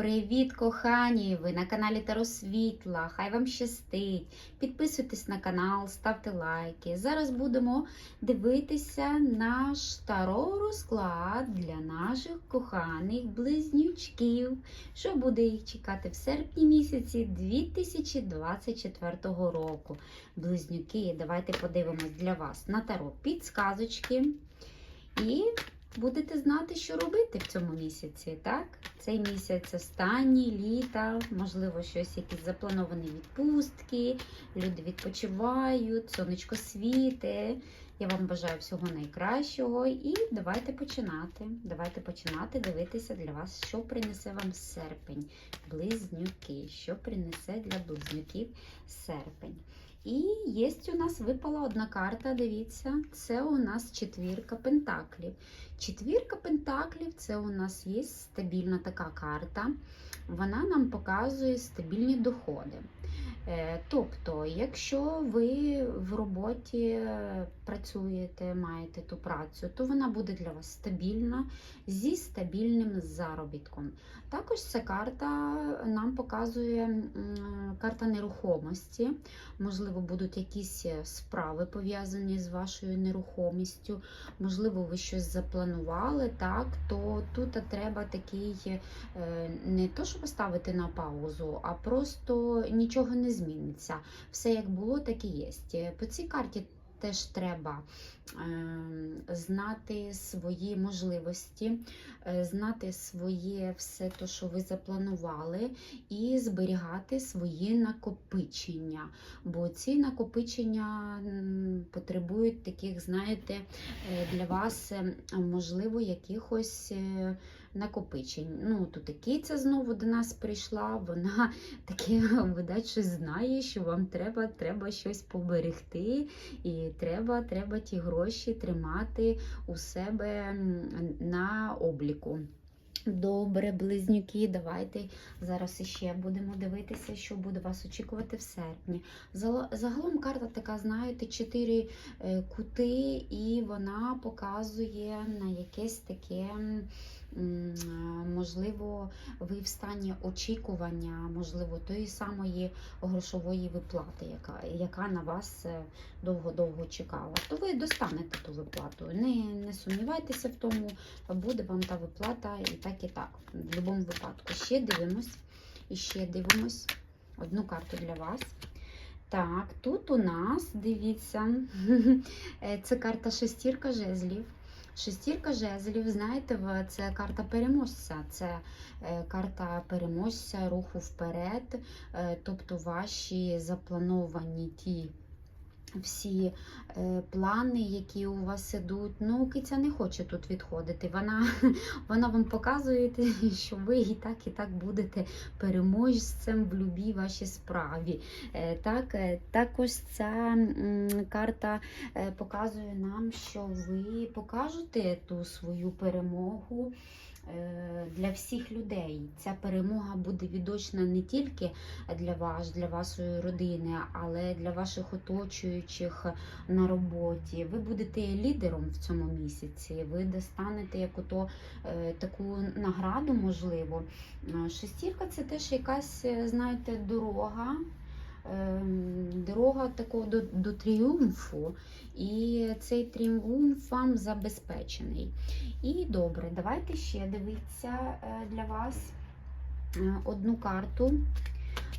Привіт, кохані! Ви на каналі Таро Світла. Хай вам щастить. Підписуйтесь на канал, ставте лайки. Зараз будемо дивитися наш таро розклад для наших коханих близнючків. Що буде їх чекати в серпні місяці 2024 року. Близнюки, давайте подивимось для вас на таро підсказочки. І будете знати, що робити в цьому місяці. так? Цей місяць останній, літа, можливо, щось якісь заплановані відпустки, люди відпочивають, сонечко світе. Я вам бажаю всього найкращого і давайте починати. Давайте починати дивитися для вас, що принесе вам серпень. Близнюки. Що принесе для близнюків серпень. І є у нас випала одна карта, дивіться, це у нас четвірка пентаклів. Четвірка пентаклів це у нас є стабільна така карта. Вона нам показує стабільні доходи. Е, Тобто, якщо ви в роботі працюєте, маєте ту працю, то вона буде для вас стабільна зі стабільним заробітком. Також ця карта нам показує карта нерухомості. Можливо, будуть якісь справи пов'язані з вашою нерухомістю, можливо, ви щось запланували, так, то тут треба такий е, не то, що поставити на паузу, а просто нічого не зміниться. Все як було, так і є. По цій карті теж треба е, знати свої можливості, е, знати своє все те, що ви запланували, і зберігати свої накопичення. Бо ці накопичення потребують таких, знаєте, е, для вас, е, можливо, якихось. Накопичень. Ну, тут і киця знову до нас прийшла, вона таке, видать, щось знає, що вам треба, треба щось поберегти, і треба, треба ті гроші тримати у себе на обліку. Добре, близнюки, давайте зараз іще будемо дивитися, що буде вас очікувати в серпні. Загалом карта така, знаєте, чотири е, кути, і вона показує на якесь таке, можливо, ви в стані очікування, можливо, тої самої грошової виплати, яка, яка на вас е, довго-довго чекала. То ви достанете ту виплату. Не, не сумнівайтеся в тому, буде вам та виплата і так, і так. В будь-якому випадку. Ще дивимось. І ще дивимось одну карту для вас. Так, тут у нас, дивіться, е, це карта шестірка жезлів. Шестірка жезлів, знаєте, це карта переможця. Це е, карта переможця, руху вперед, е, тобто ваші заплановані ті всі е, плани, які у вас ідуть. Ну, киця не хоче тут відходити. Вона, вона вам показує, що ви і так, і так будете переможцем в любій вашій справі. Е, так, е, також ця м, карта е, показує нам, що ви покажете ту свою перемогу. Е, Для всіх людей ця перемога буде відочна не тільки для вас, для вашої родини, але для ваших оточуючих на роботі. Ви будете лідером в цьому місяці. Ви достанете як ото е, таку награду, можливо. Е, Шестірка це теж якась, знаєте, дорога. Ем, Дорога такого до, до тріумфу, і цей тріумф вам забезпечений. І добре, давайте ще дивитися е, для вас е, одну карту.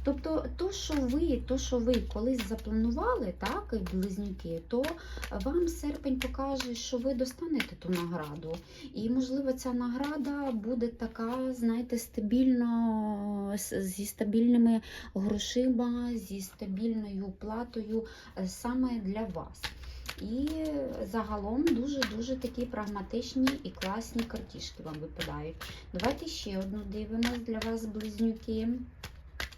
Тобто, то, що ви, то, що ви колись запланували, так, близнюки, то вам серпень покаже, що ви достанете ту награду. І, можливо, ця награда буде така, знаєте, стабільно, зі стабільними грошима, зі стабільною платою е, саме для вас. І загалом дуже-дуже такі прагматичні і класні картішки вам випадають. Давайте ще одну дивимось для вас, близнюки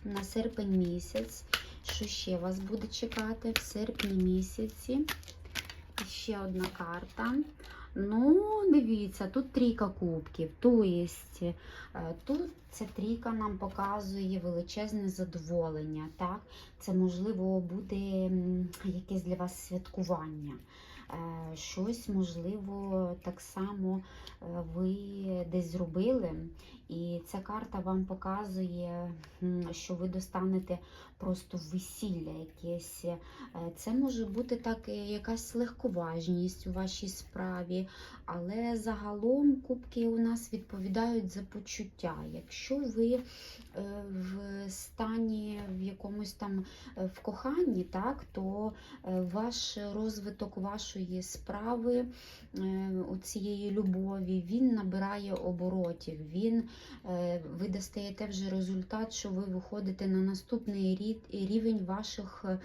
на серпень місяць. Що ще вас буде чекати в серпні місяці? Ще одна карта. Ну, дивіться, тут трійка кубків. Тобто, е, тут ця трійка нам показує величезне задоволення. Так? Це можливо буде якесь для вас святкування. Е, Щось, можливо, так само е, ви десь зробили, І ця карта вам показує, що ви достанете просто весілля якесь. Е, Це може бути так якась легковажність у вашій справі, але загалом кубки у нас відповідають за почуття. Якщо ви е, в стані в якомусь там е, в коханні, так, то ваш розвиток вашої справи, у цієї любові, він набирає оборотів. Він, ви достаєте вже результат, що ви виходите на наступний рівень ваших е,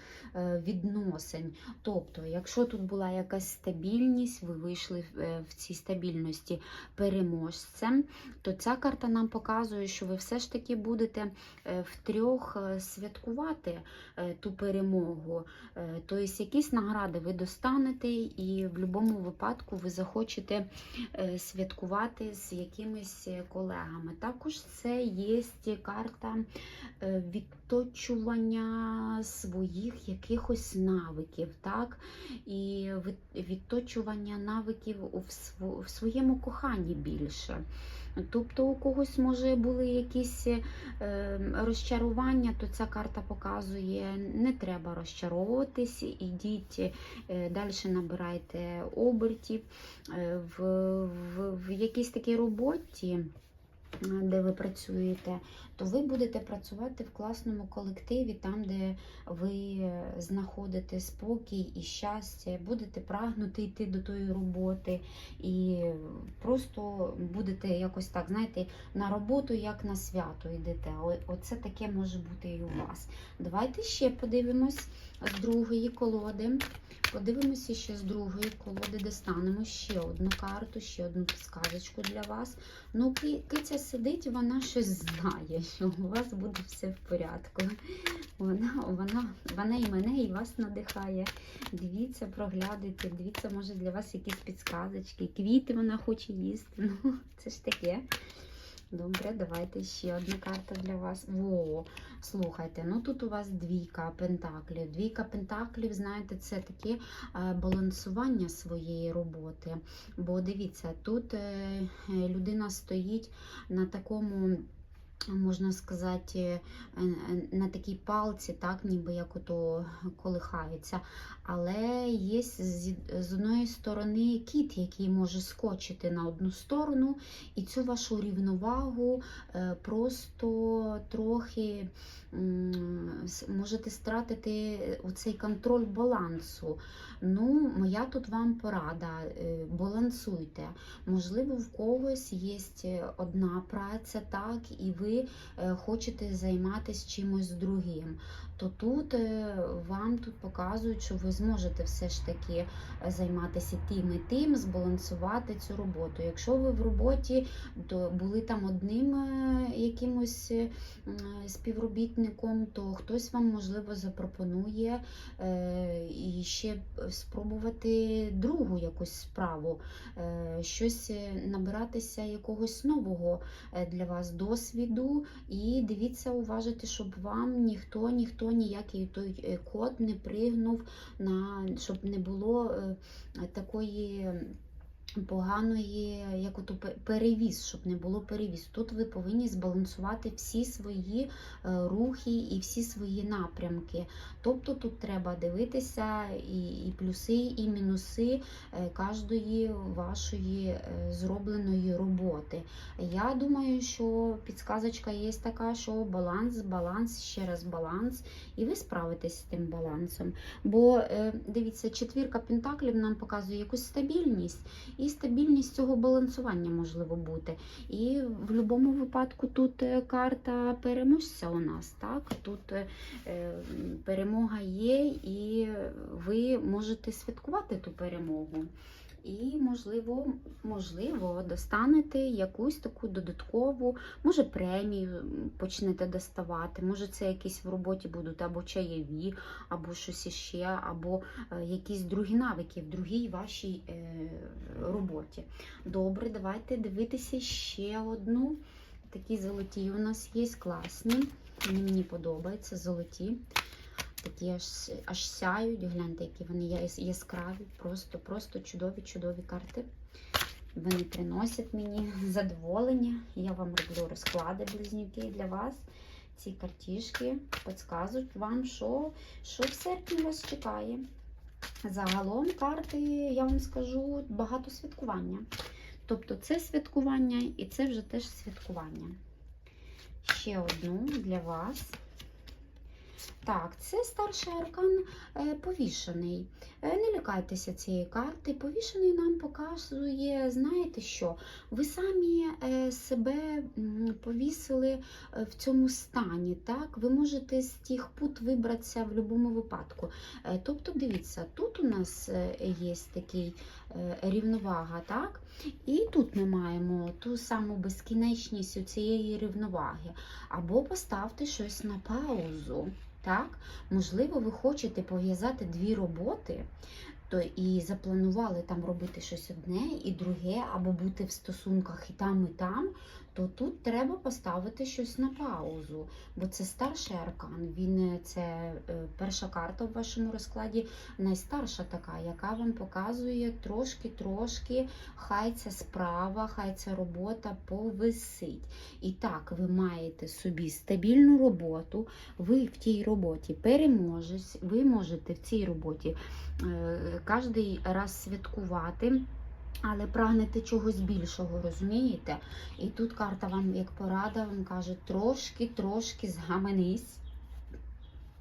відносин. Тобто, якщо тут була якась стабільність, ви вийшли е, в цій стабільності переможцем, то ця карта нам показує, що ви все ж таки будете е, втрьох е, святкувати е, ту перемогу. Е, Тобто якісь награди ви достанете, і в будь-якому випадку ви захочете е, святкувати з якимись е, колегами. Також це є карта е, відточування своїх якихось навиків, так? і відточування навиків в своєму коханні більше. Тобто у когось може були якісь е, розчарування, то ця карта показує, не треба розчаровуватись, ідіть е, далі набирайте обертів в, в, в якійсь такій роботі. Е, Де ви працюєте, то ви будете працювати в класному колективі, там, де ви знаходите спокій і щастя, будете прагнути йти до тої роботи, і просто будете якось так, знаєте, на роботу, як на свято йдете. Оце таке може бути і у вас. Давайте ще подивимось з другої колоди. Подивимося ще з другої колоди, достанемо ще одну карту, ще одну підсказочку для вас. Ну, киця сидить, вона щось знає, що у вас буде все в порядку. Вона, вона, вона і мене, і вас надихає. Дивіться, проглядуйте, дивіться, може для вас якісь підсказочки. Квіти вона хоче їсти. Ну, це ж таке. Добре, давайте ще одна карта для вас. Во, слухайте, ну тут у вас двійка пентаклів. Двійка пентаклів, знаєте, це таке е, балансування своєї роботи. Бо дивіться, тут е, людина стоїть на такому. Можна сказати, е, е, на такій палці, так, ніби як ото колихається. Але є з, одної сторони кіт, який може скочити на одну сторону, і цю вашу рівновагу е, просто трохи можете стратити оцей контроль балансу. Ну, моя тут вам порада. е, Балансуйте. Можливо, в когось є одна праця, так, і ви е, хочете займатися чимось другим. То тут е, вам тут показують, що ви зможете все ж таки е, займатися тим і тим, збалансувати цю роботу. Якщо ви в роботі то були там одним е, якимось е, співробітником, то хтось вам можливо запропонує і ще спробувати другу якусь справу, щось набиратися якогось нового для вас досвіду. І дивіться, уважайте, щоб вам ніхто, ніхто ніякий той код не пригнув на щоб не було е, такої. Поганої, як ото перевіз, щоб не було перевіз. Тут ви повинні збалансувати всі свої е, рухи і всі свої напрямки. Тобто тут треба дивитися і, і плюси, і мінуси е, кожної вашої е, зробленої роботи. Я думаю, що підсказочка є така, що баланс, баланс, ще раз баланс, і ви справитесь з тим балансом. Бо дивіться, четвірка пентаклів нам показує якусь стабільність, і стабільність цього балансування можливо бути. І в будь-якому випадку тут е, карта переможця у нас. так? Тут е, е, перемога є, і ви можете святкувати ту перемогу. І, можливо, можливо, достанете якусь таку додаткову, може, премію почнете доставати, може, це якісь в роботі будуть або чаєві, або щось іще, або е, якісь другі навики в другій вашій е, роботі. Добре, давайте дивитися ще одну. Такі золоті у нас є класні. Мені подобаються, золоті. Такі аж, аж сяють. Гляньте, які вони яскраві, просто, просто чудові, чудові карти. Вони приносять мені задоволення. Я вам роблю розклади близнюки для вас. Ці картішки підказують вам, що, що в серпні вас чекає. Загалом карти, я вам скажу, багато святкування. Тобто це святкування і це вже теж святкування. Ще одну для вас. Так, це старший аркан е, повішений. Е, Не лякайтеся цієї карти. Повішений нам показує, знаєте що? Ви самі е, себе повісили в цьому стані. так? Ви можете з тих пут вибратися в будь-якому випадку. Тобто, дивіться, тут у нас є такий рівновага, так? І тут ми маємо ту саму безкінечність у цієї рівноваги. Або поставте щось на паузу. Так, можливо, ви хочете пов'язати дві роботи, то і запланували там робити щось одне і друге, або бути в стосунках і там, і там, то тут треба поставити щось на паузу, бо це старший аркан. Він е, це е, перша карта в вашому розкладі, найстарша така, яка вам показує трошки-трошки, хай ця справа, хай ця робота повисить. І так, ви маєте собі стабільну роботу, ви в тій роботі переможець, ви можете в цій роботі е, кожен раз святкувати. Але прагнете чогось більшого, розумієте? І тут карта вам, як порада, вам каже, трошки-трошки згаменись,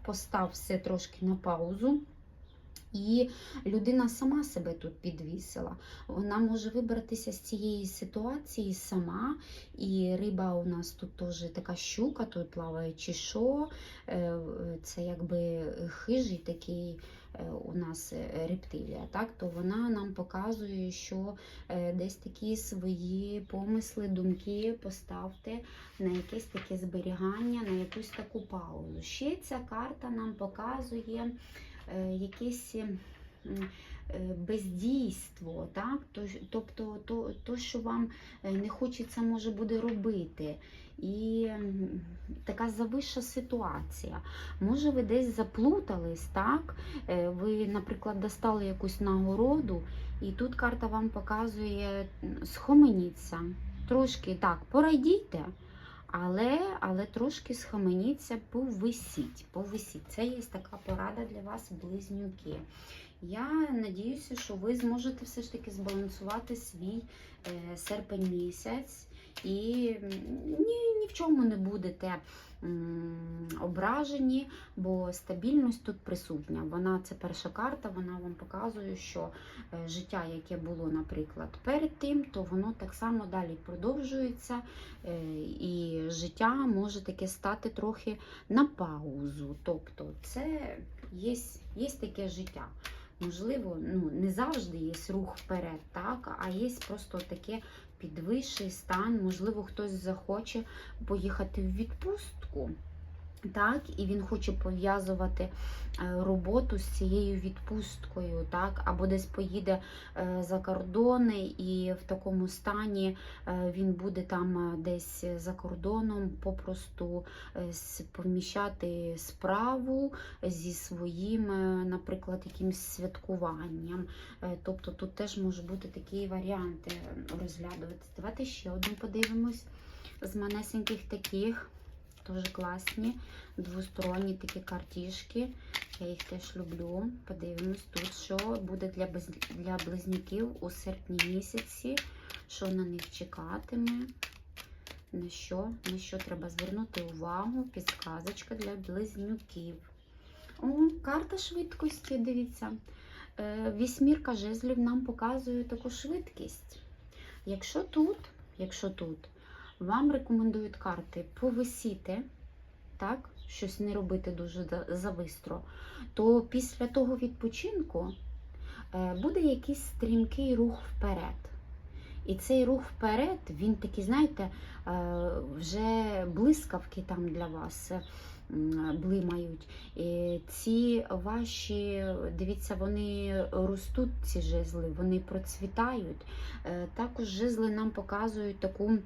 постав все трошки на паузу. І людина сама себе тут підвісила. Вона може вибратися з цієї ситуації сама. І риба у нас тут теж така щука, тут плаває чи що. Е, Це якби хижий такий у нас е, рептилія. Так? То вона нам показує, що е, десь такі свої помисли, думки поставте на якесь таке зберігання, на якусь таку паузу. Ще ця карта нам показує е, якесь е, бездійство, так? То- тобто то, то, що вам е, не хочеться, може буде робити. І така завища ситуація. Може, ви десь заплутались, так? Е, Ви, наприклад, достали якусь нагороду, і тут карта вам показує схоменіться. Трошки так, порайдійте, але, але трошки схаменіться, повисіть, повисіть. Це є така порада для вас, близнюки. Я надіюся, що ви зможете все ж таки збалансувати свій е, серпень місяць і ні, ні в чому не будете ображені, бо стабільність тут присутня. Вона це перша карта, вона вам показує, що е, життя, яке було, наприклад, перед тим, то воно так само далі продовжується, е, і життя може таке стати трохи на паузу. Тобто, це є, є таке життя. Можливо, ну не завжди є рух вперед, так, а є просто таке підвищий стан. Можливо, хтось захоче поїхати в відпустку. Так, і він хоче пов'язувати е, роботу з цією відпусткою, так, або десь поїде е, за кордони, і в такому стані е, він буде там десь за кордоном попросту поміщати справу зі своїм, наприклад, якимсь святкуванням. Тобто тут теж може бути такі варіанти розглядувати. Давайте ще одну подивимось з манесеньких таких. Дуже класні, двосторонні такі картішки. Я їх теж люблю. Подивимось тут, що буде для, для близнюків у серпні місяці, що на них чекатиме, на що, на що треба звернути увагу. Підказочка для близнюків. О, карта швидкості, дивіться. Е, Вісьмірка жезлів нам показує таку швидкість. Якщо тут, якщо тут вам рекомендують карти повисіти, так, щось не робити дуже завистро, то після того відпочинку е, буде якийсь стрімкий рух вперед. І цей рух вперед, він такий, знаєте, е, вже блискавки там для вас е, блимають. І ці ваші, дивіться, вони ростуть, ці жезли, вони процвітають. Також жезли нам показують таку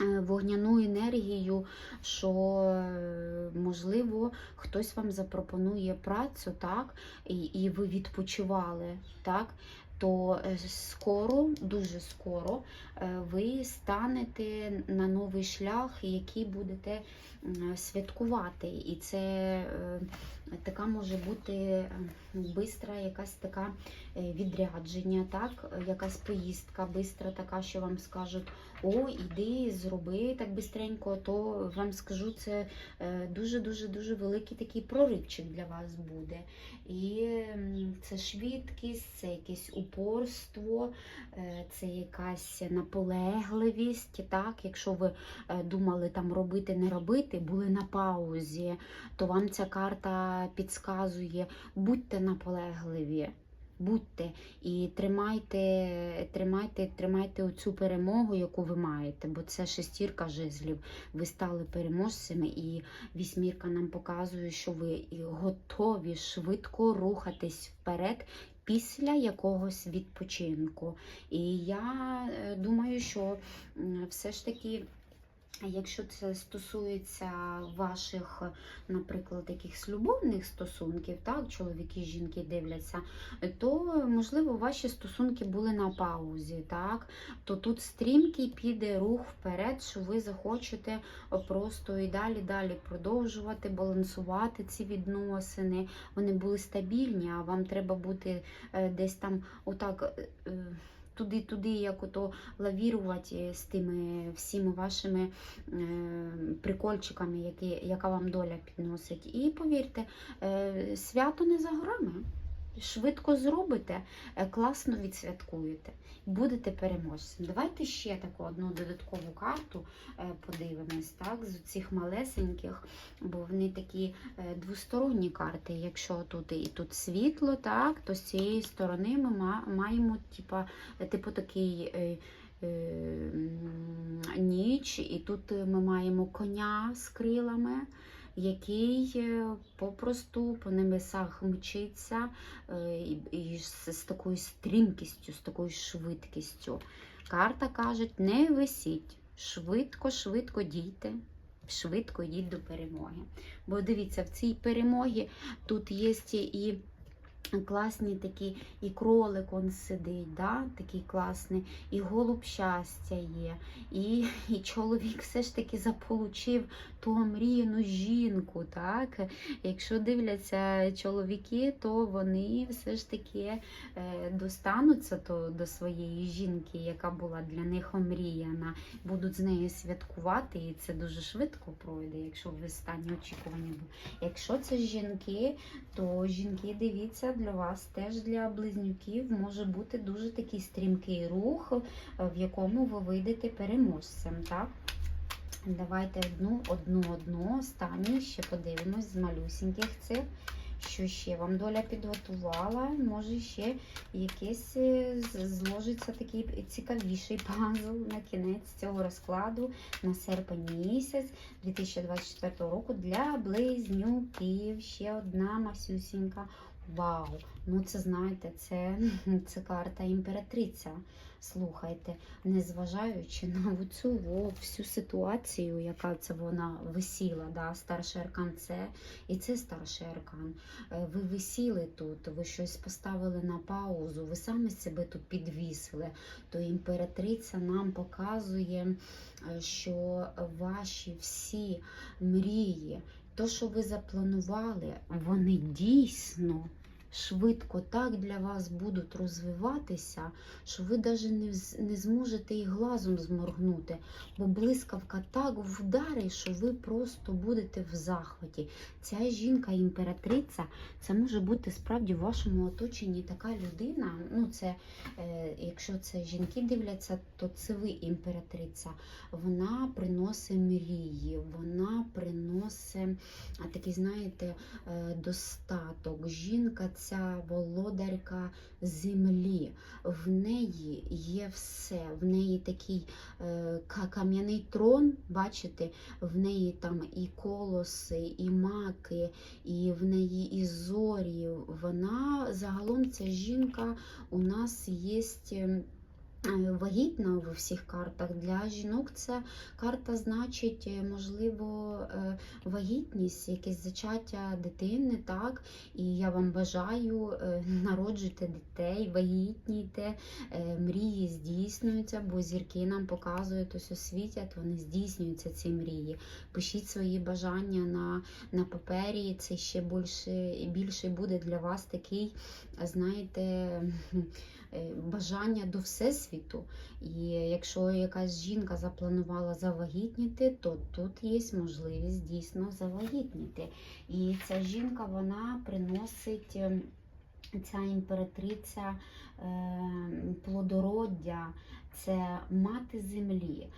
вогняну енергію, що е, можливо хтось вам запропонує працю, так, і, і ви відпочивали, так. то е, скоро, дуже скоро, е, ви станете на новий шлях, який будете святкувати. І це е, така може бути е, бистра якась така е, відрядження, так? е, якась поїздка бистра, така, що вам скажуть, о, іди, зроби так бистренько, то вам скажу, це е, дуже-дуже дуже великий такий проривчик для вас буде. І це швидкість, це якесь упорство, е, це якась наполегливість. Так? Якщо ви е, думали там робити, не робити, були на паузі, то вам ця карта підказує, будьте наполегливі. Будьте і тримайте, тримайте, тримайте оцю перемогу, яку ви маєте, бо це шестірка жезлів. Ви стали переможцями, і вісьмірка нам показує, що ви готові швидко рухатись вперед після якогось відпочинку. І я е, думаю, що все ж таки. Якщо це стосується ваших, наприклад, якихось любовних стосунків, так, чоловіки, жінки дивляться, то можливо ваші стосунки були на паузі, так, то тут стрімкий піде рух вперед, що ви захочете просто і далі, далі продовжувати, балансувати ці відносини. Вони були стабільні, а вам треба бути е, десь там отак. Туди-туди, як ото лавірувати з тими всіми вашими е, прикольчиками, які, яка вам доля підносить. І повірте, е, свято не за горами. Швидко зробите, е, класно відсвяткуєте, будете переможцем. Давайте ще таку одну додаткову карту е, подивимось, так, з цих малесеньких, бо вони такі е, двосторонні карти. Якщо тут і тут світло, так, то з цієї сторони ми маємо типа, е, типу такий. Ніч, і тут ми маємо коня з крилами, який е, попросту по небесах мчиться е, і, з, такою стрімкістю, з такою швидкістю. Карта каже, не висіть, швидко, швидко дійте, швидко йдіть до перемоги. Бо дивіться, в цій перемогі тут є і класні такі, і кролик он сидить, да? такий класний, і голуб щастя є, і, і чоловік все ж таки заполучив ту омріяну жінку. так? Якщо дивляться чоловіки, то вони все ж таки е, достануться то, до своєї жінки, яка була для них омріяна, будуть з нею святкувати, і це дуже швидко пройде, якщо ви стані очікування. Якщо це жінки, то жінки, дивіться, для вас теж для близнюків може бути дуже такий стрімкий рух, е, в якому ви вийдете переможцем. так? Давайте одну, одну, одну, останню ще подивимось з малюсіньких цих. Що ще вам доля підготувала? Може ще якийсь е, зложиться такий цікавіший пазл на кінець цього розкладу на серпень місяць 2024 року для близнюків. Ще одна масюсінька. Вау! Ну це знаєте, це, це карта імператриця. Слухайте, незважаючи на цю всю ситуацію, яка це вона висіла, да, старший аркан це і це старший аркан. Е, Ви висіли тут, ви щось поставили на паузу, ви самі себе тут підвісили. То імператриця нам показує, е, що ваші всі мрії, то, що ви запланували, вони дійсно швидко так для вас будуть розвиватися, що ви навіть не, зможете і глазом зморгнути, бо блискавка так вдарить, що ви просто будете в захваті. Ця жінка-імператриця, це може бути справді в вашому оточенні така людина. Ну, це, е, якщо це жінки дивляться, то це ви імператриця. Вона приносить мрії, вона приносить такий, знаєте, е, достаток. Жінка ця володарка землі. В неї є все. В неї такий е, кам'яний трон, бачите, в неї там і колоси, і маки, і в неї і зорі. Вона загалом ця жінка у нас є. Е, вагітна в усіх картах. Для жінок це карта значить, е, можливо, е, вагітність, якесь зачаття дитини, так? І я вам бажаю народжуйте дітей, вагітніте, е, мрії здійснюються, бо зірки нам показують, ось освітять, вони здійснюються ці мрії. Пишіть свої бажання на, на папері, це ще більше, більше буде для вас такий, знаєте, бажання до всесвіту. І якщо якась жінка запланувала завагітніти, то тут є можливість дійсно завагітніти. І ця жінка вона приносить. ем, Ця імператриця е, плодороддя, це мати землі,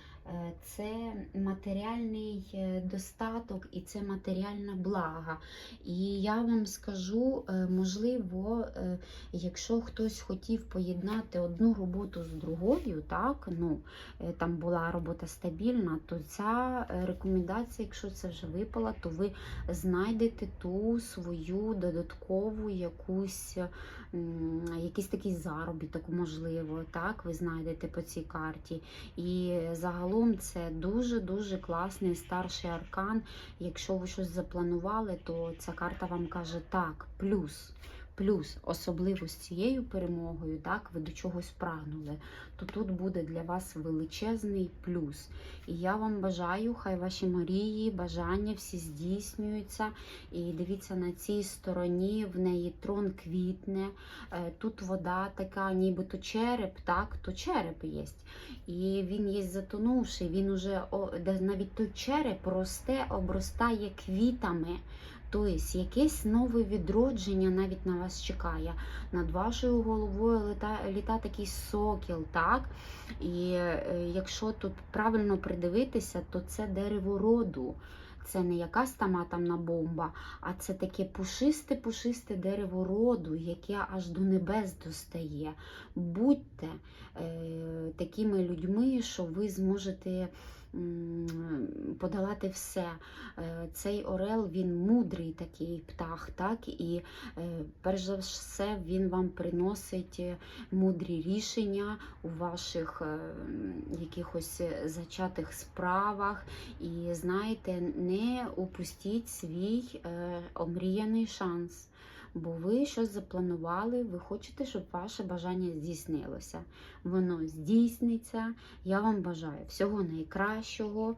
це матеріальний е, достаток і це матеріальна блага. І я вам скажу, е, можливо, е, якщо хтось хотів поєднати одну роботу з другою, так, ну, е, там була робота стабільна, то ця е, рекомендація, якщо це вже випала, то ви знайдете ту свою додаткову якусь якийсь такий заробіток, можливо, так, ви знайдете по цій карті. І загалом це дуже-дуже класний старший аркан. Якщо ви щось запланували, то ця карта вам каже так, плюс. Плюс, особливо з цією перемогою, так, ви до чогось прагнули, то тут буде для вас величезний плюс. І я вам бажаю, хай ваші мрії, бажання всі здійснюються. І дивіться, на цій стороні в неї трон квітне, е, тут вода така, нібито череп, так, то череп є. І він є затонувший, він уже навіть той череп росте, обростає квітами. Тобто якесь нове відродження навіть на вас чекає. Над вашою головою літа, літа такий сокіл, так? І е, якщо тут правильно придивитися, то це дерево роду. Це не якась там атомна бомба, а це таке пушисте-пушисте дерево роду, яке аж до небес достає. Будьте е, такими людьми, що ви зможете подолати все. Е, Цей орел він мудрий такий птах, так? І е, перш за все він вам приносить е, мудрі рішення у ваших якихось зачатих справах. І знаєте, не упустіть свій омріяний шанс. Бо ви щось запланували, ви хочете, щоб ваше бажання здійснилося. Воно здійсниться. Я вам бажаю всього найкращого.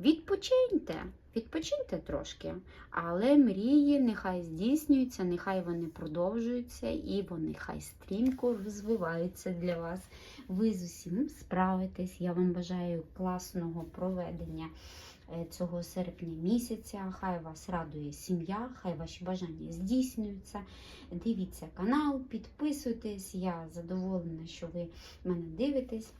Відпочиньте, відпочиньте трошки, але мрії нехай здійснюються, нехай вони продовжуються і вони хай стрімко розвиваються для вас. Ви з усім справитесь. Я вам бажаю класного проведення цього серпня місяця. Хай вас радує сім'я, хай ваші бажання здійснюються. Дивіться канал, підписуйтесь. Я задоволена, що ви мене дивитесь.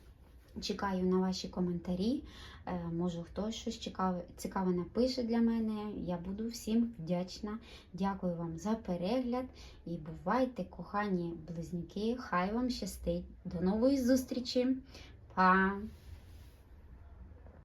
Чекаю на ваші коментарі. Е, Може, хтось щось цікаве напише для мене. Я буду всім вдячна. Дякую вам за перегляд і бувайте, кохані близнюки. Хай вам щастить. До нової зустрічі. Па!